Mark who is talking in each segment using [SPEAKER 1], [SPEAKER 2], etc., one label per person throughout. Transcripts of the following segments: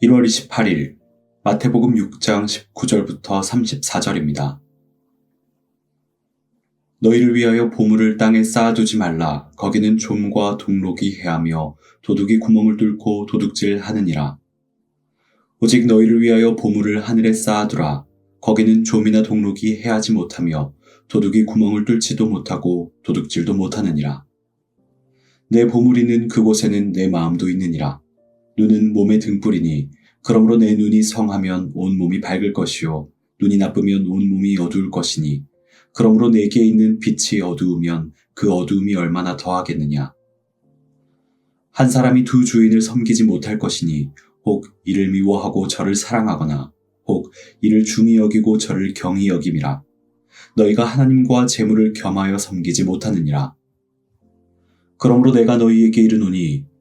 [SPEAKER 1] 1월 28일 마태복음 6장 19절부터 34절입니다. 너희를 위하여 보물을 땅에 쌓아두지 말라. 거기는 좀과 동록이 해하며 도둑이 구멍을 뚫고 도둑질 하느니라. 오직 너희를 위하여 보물을 하늘에 쌓아두라. 거기는 좀이나 동록이 해하지 못하며 도둑이 구멍을 뚫지도 못하고 도둑질도 못하느니라. 내 보물이 있는 그곳에는 내 마음도 있느니라. 눈은 몸의 등불이니 그러므로 내 눈이 성하면 온 몸이 밝을 것이요 눈이 나쁘면 온 몸이 어두울 것이니 그러므로 내게 있는 빛이 어두우면 그 어두움이 얼마나 더하겠느냐? 한 사람이 두 주인을 섬기지 못할 것이니 혹 이를 미워하고 저를 사랑하거나 혹 이를 중히 여기고 저를 경히 여김이라. 너희가 하나님과 재물을 겸하여 섬기지 못하느니라. 그러므로 내가 너희에게 이르노니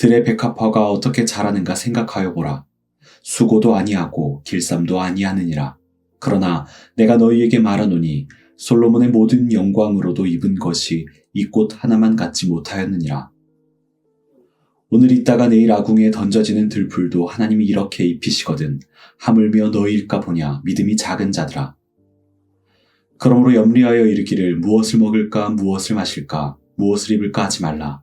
[SPEAKER 1] 들의 백합화가 어떻게 자라는가 생각하여 보라. 수고도 아니하고 길쌈도 아니하느니라. 그러나 내가 너희에게 말하노니 솔로몬의 모든 영광으로도 입은 것이 이 꽃 하나만 갖지 못하였느니라. 오늘 있다가 내일 아궁에 던져지는 들풀도 하나님이 이렇게 입히시거든 하물며 너희일까 보냐 믿음이 작은 자들아. 그러므로 염려하여 이르기를 무엇을 먹을까 무엇을 마실까 무엇을 입을까 하지 말라.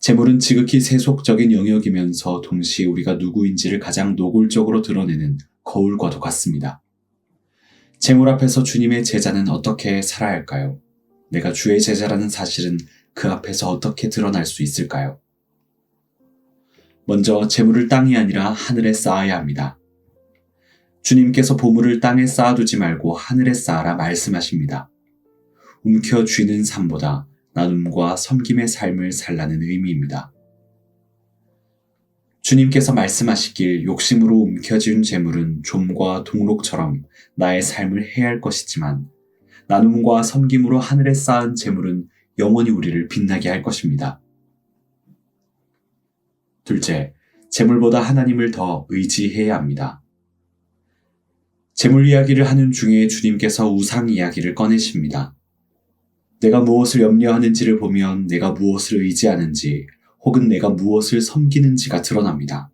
[SPEAKER 1] 재물은 지극히 세속적인 영역이면서 동시에 우리가 누구인지를 가장 노골적으로 드러내는 거울과도 같습니다. 재물 앞에서 주님의 제자는 어떻게 살아야 할까요? 내가 주의 제자라는 사실은 그 앞에서 어떻게 드러날 수 있을까요? 먼저 재물을 땅이 아니라 하늘에 쌓아야 합니다. 주님께서 보물을 땅에 쌓아두지 말고 하늘에 쌓아라 말씀하십니다. 움켜 쥐는 삶보다 나눔과 섬김의 삶을 살라는 의미입니다. 주님께서 말씀하시길 욕심으로 움켜쥐은 재물은 좀과 동록처럼 나의 삶을 해할 것이지만 나눔과 섬김으로 하늘에 쌓은 재물은 영원히 우리를 빛나게 할 것입니다. 둘째, 재물보다 하나님을 더 의지해야 합니다. 재물 이야기를 하는 중에 주님께서 우상 이야기를 꺼내십니다. 내가 무엇을 염려하는지를 보면 내가 무엇을 의지하는지 혹은 내가 무엇을 섬기는지가 드러납니다.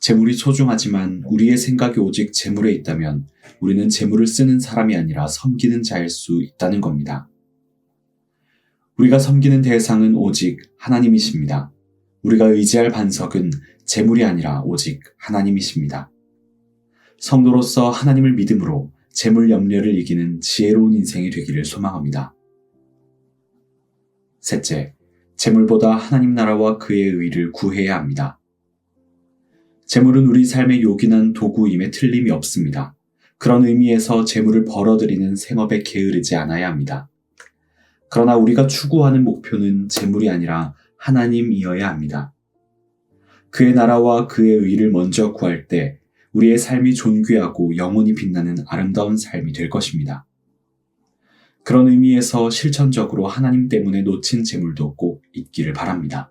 [SPEAKER 1] 재물이 소중하지만 우리의 생각이 오직 재물에 있다면 우리는 재물을 쓰는 사람이 아니라 섬기는 자일 수 있다는 겁니다. 우리가 섬기는 대상은 오직 하나님이십니다. 우리가 의지할 반석은 재물이 아니라 오직 하나님이십니다. 성도로서 하나님을 믿음으로 재물 염려를 이기는 지혜로운 인생이 되기를 소망합니다. 셋째, 재물보다 하나님 나라와 그의 의를 구해야 합니다. 재물은 우리 삶의 요긴한 도구임에 틀림이 없습니다. 그런 의미에서 재물을 벌어들이는 생업에 게으르지 않아야 합니다. 그러나 우리가 추구하는 목표는 재물이 아니라 하나님이어야 합니다. 그의 나라와 그의 의를 먼저 구할 때 우리의 삶이 존귀하고 영원히 빛나는 아름다운 삶이 될 것입니다. 그런 의미에서 실천적으로 하나님 때문에 놓친 재물도 꼭 있기를 바랍니다.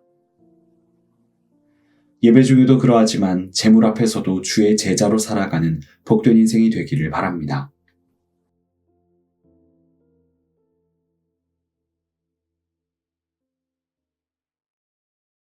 [SPEAKER 1] 예배 중에도 그러하지만 재물 앞에서도 주의 제자로 살아가는 복된 인생이 되기를 바랍니다.